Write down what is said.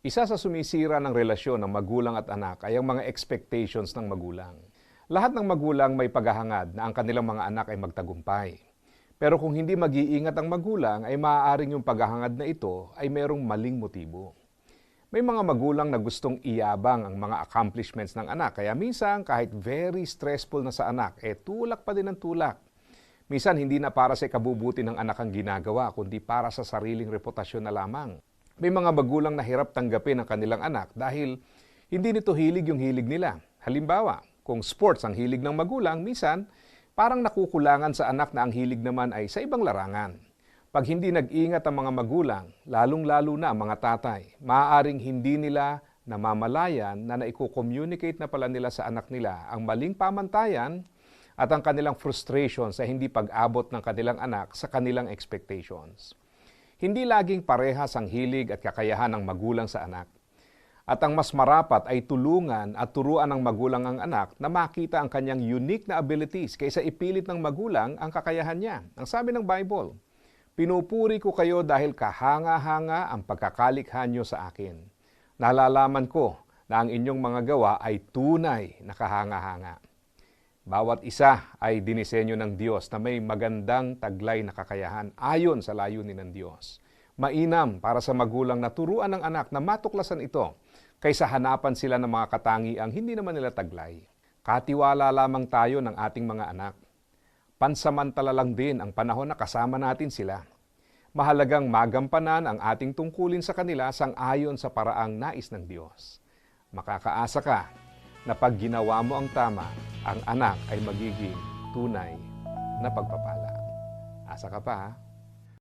Isa sa sumisira ng relasyon ng magulang at anak ay ang mga expectations ng magulang. Lahat ng magulang may paghahangad na ang kanilang mga anak ay magtagumpay. Pero kung hindi mag-iingat ang magulang, ay maaaring yung paghahangad na ito ay merong maling motibo. May mga magulang na gustong iyabang ang mga accomplishments ng anak, kaya minsan kahit very stressful na sa anak, eh tulak pa din ang tulak. Minsan hindi na para sa ikabubuti ng anak ang ginagawa, kundi para sa sariling reputasyon na lamang. May mga magulang na hirap tanggapin ang kanilang anak dahil hindi nito hilig yung hilig nila. Halimbawa, kung sports ang hilig ng magulang, minsan parang nakukulangan sa anak na ang hilig naman ay sa ibang larangan. Pag hindi nag-ingat ang mga magulang, lalong-lalo na ang mga tatay, maaaring hindi nila namamalayan na naiko-communicate na pala nila sa anak nila ang maling pamantayan at ang kanilang frustration sa hindi pag-abot ng kanilang anak sa kanilang expectations. Hindi laging parehas ang hilig at kakayahan ng magulang sa anak. At ang mas marapat ay tulungan at turuan ng magulang ang anak na makita ang kanyang unique na abilities kaysa ipilit ng magulang ang kakayahan niya. Ang sabi ng Bible, Pinupuri ko kayo dahil kahanga-hanga ang pagkakalikha nyo sa akin. Nalalaman ko na ang inyong mga gawa ay tunay na kahanga-hanga. Bawat isa ay dinisenyo ng Diyos na may magandang taglay na kakayahan ayon sa layunin ng Diyos. Mainam para sa magulang na turuan ng anak na matuklasan ito kaysa hanapan sila ng mga katangiang hindi naman nila taglay. Katiwala lamang tayo ng ating mga anak. Pansamantala lang din ang panahon na kasama natin sila. Mahalagang magampanan ang ating tungkulin sa kanila sang ayon sa paraang nais ng Diyos. Makakaasa ka na pag ginawa mo ang tama, ang anak ay magiging tunay na pagpapala. Asa ka pa ha?